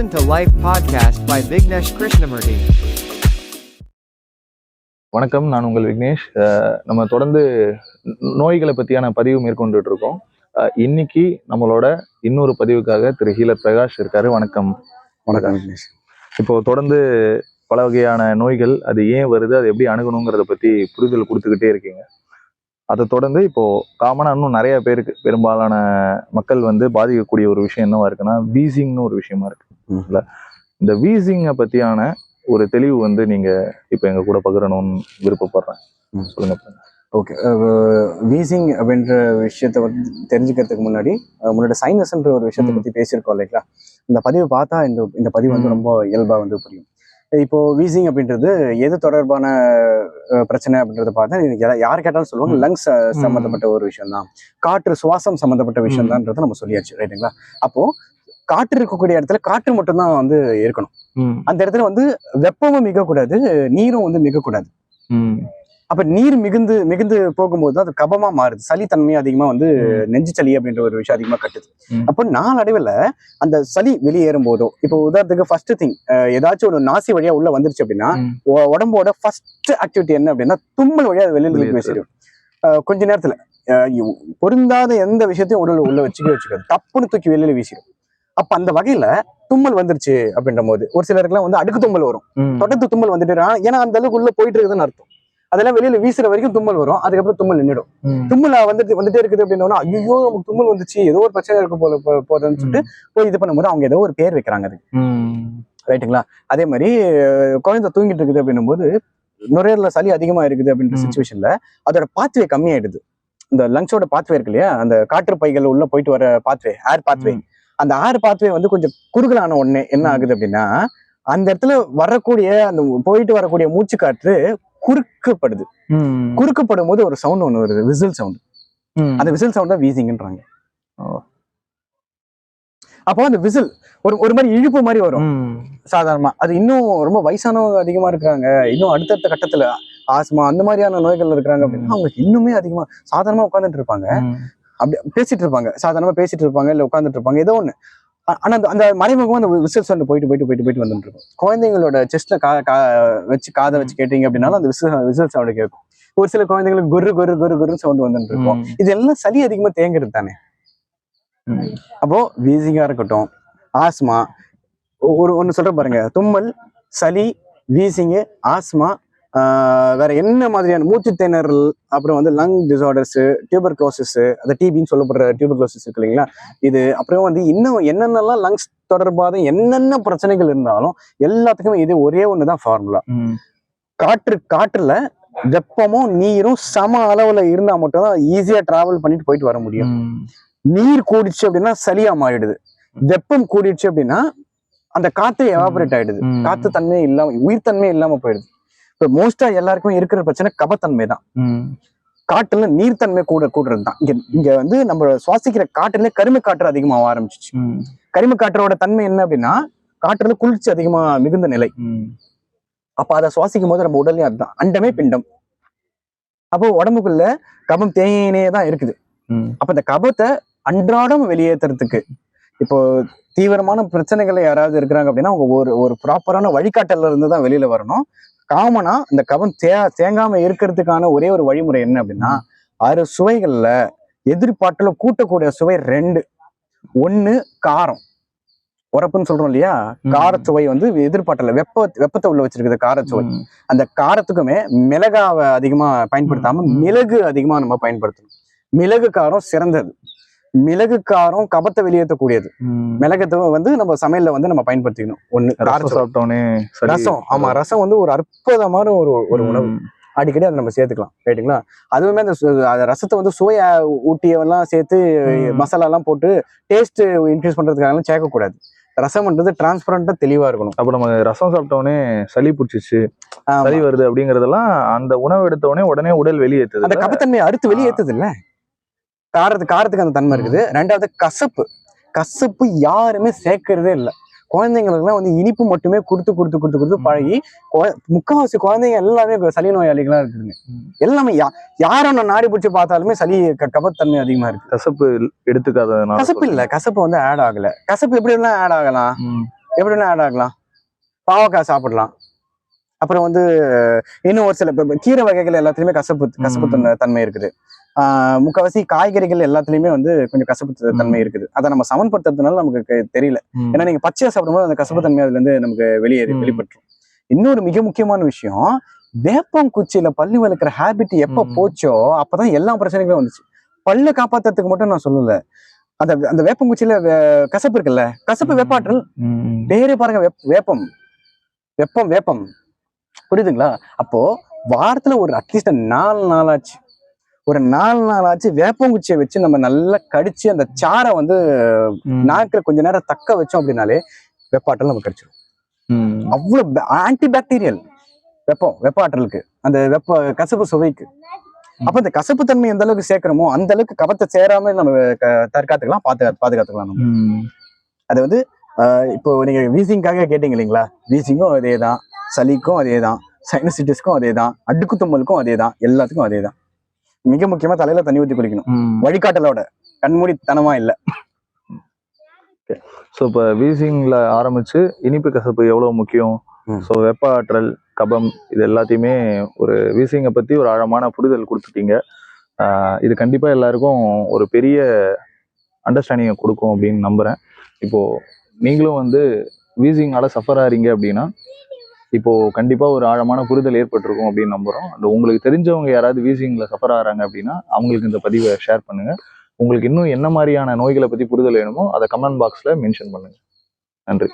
Listen to Life podcast by Vignesh Krishnamurti. வணக்கம் நான் உங்கள் விக்னேஷ். நம்ம தொடர்ந்து நோய்களை பற்றியான பதிவு மேற்கொண்டுட்டு இருக்கோம் இன்னைக்கு நம்மளோட இன்னொரு பதிவுக்காக திரு ஹீலர் பிரகாஷ் இருக்காரு. வணக்கம். வணக்கம் விக்னேஷ். இப்போ தொடர்ந்து பல வகையான நோய்கள் அது ஏன் வருது அது எப்படி அணுகணுங்கிறத பற்றி புரிதல் கொடுத்துக்கிட்டே இருக்கீங்க. அதை தொடர்ந்து இப்போ காமனாக இன்னும் நிறைய பேருக்கு பெரும்பாலான மக்கள் வந்து பாதிக்கக்கூடிய ஒரு விஷயம் என்னவா இருக்குன்னா வீசிங்னு ஒரு விஷயமா இருக்கு. இல்ல இந்த வீசிங்கை பற்றியான ஒரு தெளிவு வந்து நீங்க இப்போ எங்க கூட பகிரணும்னு விருப்பப்படுறேன். சொல்லுங்க. ஓகே. வீசிங் அப்படின்ற விஷயத்த வந்து தெரிஞ்சுக்கிறதுக்கு முன்னாடி முன்னாடி சைனஸ்ன்ற ஒரு விஷயத்தை. பத்தி பேசியிருக்கோம் இல்லைங்களா? இந்த பதிவு பார்த்தா இந்த இந்த பதிவு வந்து. ரொம்ப இயல்பா வந்து புரியும். இப்போ வீசிங் அப்படின்றது எது தொடர்பான பிரச்சனை அப்படின்றத பார்த்தா யார் கேட்டாலும் சொல்லுவாங்க. லங்ஸ் சம்மந்தப்பட்ட ஒரு விஷயம் தான் காற்று சுவாசம் சம்மந்தப்பட்ட விஷயம் தான்ன்றதை நம்ம சொல்லியாச்சு ரைட்டுங்களா அப்போ காற்று இருக்கக்கூடிய இடத்துல காற்று மட்டும்தான் வந்து இருக்கணும். அந்த இடத்துல வந்து வெப்பமும் மிகக்கூடாது நீரும் வந்து மிகக்கூடாது. அப்ப நீர் மிகுந்து மிகுந்து போகும்போது அது கபமா மாறுது. சளி தன்மை அதிகமா வந்து. நெஞ்சு சளி அப்படின்ற ஒரு விஷயம் அதிகமா கட்டுது. அப்போ நாளடைவுல அந்த சளி வெளியேறும் போதோ இப்போ உதாரணத்துக்கு ஃபர்ஸ்ட் திங் ஏதாச்சும் ஒரு நாசி வழியா உள்ள வந்துருச்சு அப்படின்னா உடம்போட ஃபர்ஸ்ட் ஆக்டிவிட்டி என்ன அப்படின்னா தும்மல் வழியா அது வெளியில அஹ் கொஞ்ச நேரத்துல பொருந்தாத எந்த விஷயத்தையும் உடல் உள்ள வச்சுக்க வச்சுக்காது. டப்புன்னு தூக்கி வெளியில வீசிடும் அப்ப அந்த வகையில தும்மல் வந்துருச்சு அப்படின்ற போது ஒரு சிலருக்குலாம் வந்து அடுக்கு தும்மல் வரும். தொடர்ந்து தும்மல் வந்துட்டு. ஏன்னா அந்த அளவுக்கு உள்ள போயிட்டு இருக்குதுன்னு அர்த்தம். அதெல்லாம் வெளியில வீசுற வரைக்கும் தும்மல் வரும். அதுக்கப்புறம் தும்மல் நின்றுடும் தும்மல் வந்துட்டு வந்துட்டே இருக்குது அப்படின்னா ஐயோ நமக்கு தும்மல் வந்துச்சு. ஏதோ ஒரு பிரச்சனை இருக்கு போல போதுன்னு சொல்லிட்டு போய் இது பண்ணும்போது அவங்க ஏதோ ஒரு பேர் வைக்கிறாங்க ம். ரைட்டுங்களா? அதே மாதிரி குழந்தை தூங்கிட்டு இருக்குது அப்படின்னும் போது நுரையீரல சளி அதிகமா இருக்குது அப்படின்ற. சுச்சுவேஷன்ல அதோட பாத்வே கம்மியாயிடுது. இந்த லங்ஸோட பாத்வே இருக்கு இல்லையா? அந்த காற்று பைகள் உள்ள போயிட்டு வர பாத்வே ஏர் பாத்வே. அந்த ஏர் பாத்வே வந்து கொஞ்சம் குறுகலான உடனே என்ன. ஆகுது அப்படின்னா அந்த இடத்துல வரக்கூடிய அந்த போயிட்டு வரக்கூடிய மூச்சு காற்று குறுக்கப்படுது. குறுக்கப்படும் போது ஒரு சவுண்ட் ஒன்று வருது விசில் சவுண்ட் அந்த விசில் சவுண்ட் தான் வீசிங்கன்றாங்க. அப்போ அந்த விசில் ஒரு ஒரு மாதிரி இழுப்பு மாதிரி வரும். சாதாரணமா. அது இன்னும் ரொம்ப வயசானவங்க அதிகமா இருக்கிறாங்க. இன்னும் அடுத்தடுத்த கட்டத்துல ஆஸ்மா அந்த மாதிரியான நோய்கள் இருக்கிறாங்க அப்படின்னா அவங்களுக்கு இன்னுமே அதிகமா சாதாரணமா உட்காந்துட்டு இருப்பாங்க. அப்படி பேசிட்டு இருப்பாங்க. சாதாரணமா பேசிட்டு இருப்பாங்க இல்ல உட்காந்துட்டு இருப்பாங்க ஏதோ ஒண்ணு. ஆ- ஆனா அந்த அந்த மறைமுகமா அந்த விசில் சவுண்ட் போயிட்டு போயிட்டு போயிட்டு போயிட்டு வந்துட்டு இருக்கும். குழந்தைங்களோட செஸ்ட்ல கா கா வச்சு காதை வச்சு கேட்டீங்க அப்படின்னாலும் அந்த விசில் விசில் சவுண்ட் கேட்கும். ஒரு சில குழந்தைங்களுக்கு குரு குரு குரு குருன்னு சவுண்ட் வந்துட்டு இருக்கும். ம். இது எல்லாம் சளி அதிகமா தேங்குறது தானே. அப்போ வீசிங்கா இருக்கட்டும் ஆஸ்மா ஒரு ஒன்று சொல்ற பாருங்க. தும்மல் சளி வீசிங்கு ஆஸ்மா வேற என்ன மாதிரியான மூச்சு திணறல் அப்புறம் வந்து லங் டிசார்டர்ஸ் டியூபர் க்ளோசிஸ் அந்த டிபின்னு சொல்லப்படுற டியூபர் க்ளோசிஸ் இருக்கு இல்லைங்களா? இது அப்புறம் வந்து இன்னும் என்னென்னலாம் லங்ஸ் தொடர்பாக என்னென்ன பிரச்சனைகள் இருந்தாலும் எல்லாத்துக்குமே இது ஒரே ஒன்று தான் ஃபார்முலா காற்று காற்றுல வெப்பமும் நீரும் சம அளவுல இருந்தா மட்டும்தான் ஈஸியா டிராவல் பண்ணிட்டு போயிட்டு வர முடியும். நீர் கூடிச்சு அப்படின்னா சளியா மாறிடுது. வெப்பம் கூடிடுச்சு அப்படின்னா அந்த காத்து எவாபரேட் ஆயிடுது. காத்து தன்மையே இல்லாம உயிர் தன்மையே இல்லாம போயிடுது. இப்போ மோஸ்டா எல்லாருக்குமே இருக்கிற பிரச்சனை கபத்தன்மை தான். காட்டுல நீர்த்தன்மை கூட கூடுறது தான். இங்க இங்க வந்து நம்ம சுவாசிக்கிற காற்றுல கருமை காற்று அதிகமாக ஆரம்பிச்சிச்சு. கரிம காற்றோட தன்மை என்ன அப்படின்னா காற்றுல குளிர்ச்சி அதிகமா மிகுந்த நிலை. அப்ப அதை சுவாசிக்கும் போது நம்ம உடலையும் அதுதான். அண்டமே பிண்டம். அப்போ உடம்புக்குள்ள கபம் தேங்கினே தான் இருக்குது. அப்ப இந்த கபத்தை அன்றாடம் வெளியேற்றுறதுக்கு இப்போ தீவிரமான பிரச்சனைகள் யாராவது இருக்கிறாங்க அப்படின்னா அவங்க ஒரு ஒரு ப்ராப்பரான வழிகாட்டல்ல இருந்து தான் வெளியில வரணும். காமனா இந்த கபம் தே தேங்காம இருக்கிறதுக்கான ஒரே ஒரு வழிமுறை என்ன அப்படின்னா ஆறு சுவைகள்ல எதிர்பார்ட்டுல கூட்டக்கூடிய சுவை ரெண்டு ஒண்ணு காரம் உரப்புன்னு சொல்றோம் இல்லையா. காரச்சுவை வந்து எதிர்பார்ட்டல வெப்ப வெப்பத்தை உள்ள வச்சிருக்குது காரச்சுவை. அந்த காரத்துக்குமே மிளகாவை அதிகமா பயன்படுத்தாம. மிளகு அதிகமா நம்ம பயன்படுத்தணும் மிளகு காரம் சிறந்தது மிளகு காரம் கபத்தை வெளியேற்றக்கூடியது. மிளகத்தை வந்து நம்ம சமையல்ல வந்து நம்ம பயன்படுத்திக்கணும் ஒண்ணு ரசம். சாப்பிட்டோன்னே ரசம் ஆமா ரசம் வந்து ஒரு அற்புதமான ஒரு ஒரு உணவு. அடிக்கடி அதை நம்ம சேர்த்துக்கலாம் ரைட்டுங்களா அதுவுமே அந்த ரசத்தை வந்து சுவையா ஊட்டியெல்லாம் சேர்த்து. மசாலா எல்லாம் போட்டு டேஸ்ட் இன்க்ரீஸ் பண்றதுக்காக சேர்க்கக்கூடாது ரசம்ன்றது டிரான்ஸ்பரண்டா தெளிவா இருக்கணும் அப்ப நம்ம ரசம் சாப்பிட்டோடனே சளி பிடிச்சிச்சு. சளி வருது அப்படிங்கறதெல்லாம் அந்த உணவு எடுத்த உடனே உடனே உடல் வெளியேற்றுது அந்த கபத்தன்மையை அறுத்து வெளியேற்றுது இல்ல காரத்து காரத்துக்கு அந்த தன்மை இருக்குது. ரெண்டாவது கசப்பு. கசப்பு யாருமே சேர்க்கறதே இல்லை. குழந்தைங்களுக்குலாம் வந்து இனிப்பு மட்டுமே கொடுத்து கொடுத்து கொடுத்து கொடுத்து பழகி முக்காவாசி குழந்தைங்க எல்லாமே சளி நோயாளிகளா இருக்குதுங்க. எல்லாமே யா யாரை நான் நாடி பிடிச்சி பார்த்தாலுமே சளி கபத்தன்மை அதிகமா இருக்கு. கசப்பு எடுத்துக்காததுனால கசப்பு இல்ல. கசப்பு வந்து ஆட் ஆகல. கசப்பு எப்படி எல்லாம் ஆட் ஆகலாம். ம். எப்படிலாம் ஆட் ஆகலாம். பாவக்காய் சாப்பிடலாம். அப்புறம் வந்து இன்னும் ஒரு சில கீரை வகைகள் எல்லாத்துலயுமே கசப்பு கசப்பு தன்மை- இருக்குது. முக்காவாசி காய்கறிகள் எல்லாத்துலயுமே வந்து கொஞ்சம் கசப்பு தன்மை இருக்குது. அதை நம்ம சமன்படுத்துறதுனால நமக்கு தெரியல. ஏன்னா நீங்க பச்சையா சாப்பிடும்போது அந்த கசப்பு தன்மை அதுல இருந்து நமக்கு வெளியேறி. வெளிப்பட்டுரும். இன்னொரு மிக முக்கியமான விஷயம் வேப்பங்குச்சியில பல்லு வளர்க்குற ஹேபிட் எப்ப. போச்சோ அப்பதான் எல்லா பிரச்சனைகளும் வந்துச்சு. பல்ல காப்பாத்துறதுக்கு மட்டும் நான் சொல்லல. அந்த அந்த வேப்பங்குச்சியில கசப்பு இருக்குல்ல கசப்பு வேப்பாற்றல். பேரே பாருங்க வெப்- வேப்பம். வெப்பம் வேப்பம். புரியுதுங்களா? அப்போ வாரத்துல ஒரு அட்லீஸ்ட் நாலு நாளாச்சு. ஒரு நாலு நாளாச்சு வேப்பங்குச்சியை வச்சு நம்ம நல்லா கடிச்சு அந்த சாரை வந்து. நாக்குல கொஞ்ச நேரம் தக்க வச்சோம் அப்படின்னாலே வெப்பாற்றல் நமக்கு கிடைச்சிடும் ம். அவ்வளவு ஆன்டி பாக்டீரியல் வெப்பம் வெப்பாற்றலுக்கு அந்த வெப்ப கசப்பு சுவைக்கு அப்ப இந்த கசப்பு தன்மை எந்த அளவுக்கு சேர்க்கிறோமோ அந்த அளவுக்கு கபத்தை சேராம நம்ம தற்காத்துக்கலாம் பாதுகா பாதுகாத்துக்கலாம் நம்ம. அது வந்து இப்போ நீங்க வீசிங்காக கேட்டீங்க இல்லைங்களா வீசிங்கும் அதே தான் சளிக்கும் அதே தான் சைனசிட்டிஸ்க்கும் அதே தான் அடுக்கு தும்மலுக்கும் அதே தான் எல்லாத்துக்கும் அதே தான் மிக முக்கியமா தலையில தண்ணி ஊத்தி குளிக்கணும். வழிகாட்டலோட. கண்மூடித்தனமா இல்ல. ஸோ இப்போ வீசிங்ல ஆரம்பிச்சு இனிப்பு கசப்பு எவ்வளவு முக்கியம். ஸோ வெப்ப ஆற்றல் கபம் இது எல்லாத்தையுமே ஒரு வீசிங்கை பத்தி ஒரு ஆழமான புரிதல் கொடுத்துட்டீங்க. இது கண்டிப்பா எல்லாருக்கும் ஒரு பெரிய அண்டர்ஸ்டாண்டிங்கை கொடுக்கும் அப்படின்னு நம்புறேன். இப்போ நீங்களும் வந்து வீசிங்கால சஃபர் ஆறீங்க அப்படின்னா இப்போ கண்டிப்பா ஒரு ஆழமான புரிதல் ஏற்பட்டிருக்கும் அப்படின்னு நம்புறோம். அந்த உங்களுக்கு தெரிஞ்சவங்க யாராவது வீசிங்ல சஃபர் ஆகிறாங்க அப்படின்னா அவங்களுக்கு இந்த பதிவை ஷேர் பண்ணுங்க. உங்களுக்கு இன்னும் என்ன மாதிரியான நோய்களை பத்தி புரிதல் வேணுமோ அதை கமெண்ட் பாக்ஸ்ல மென்ஷன் பண்ணுங்க. நன்றி.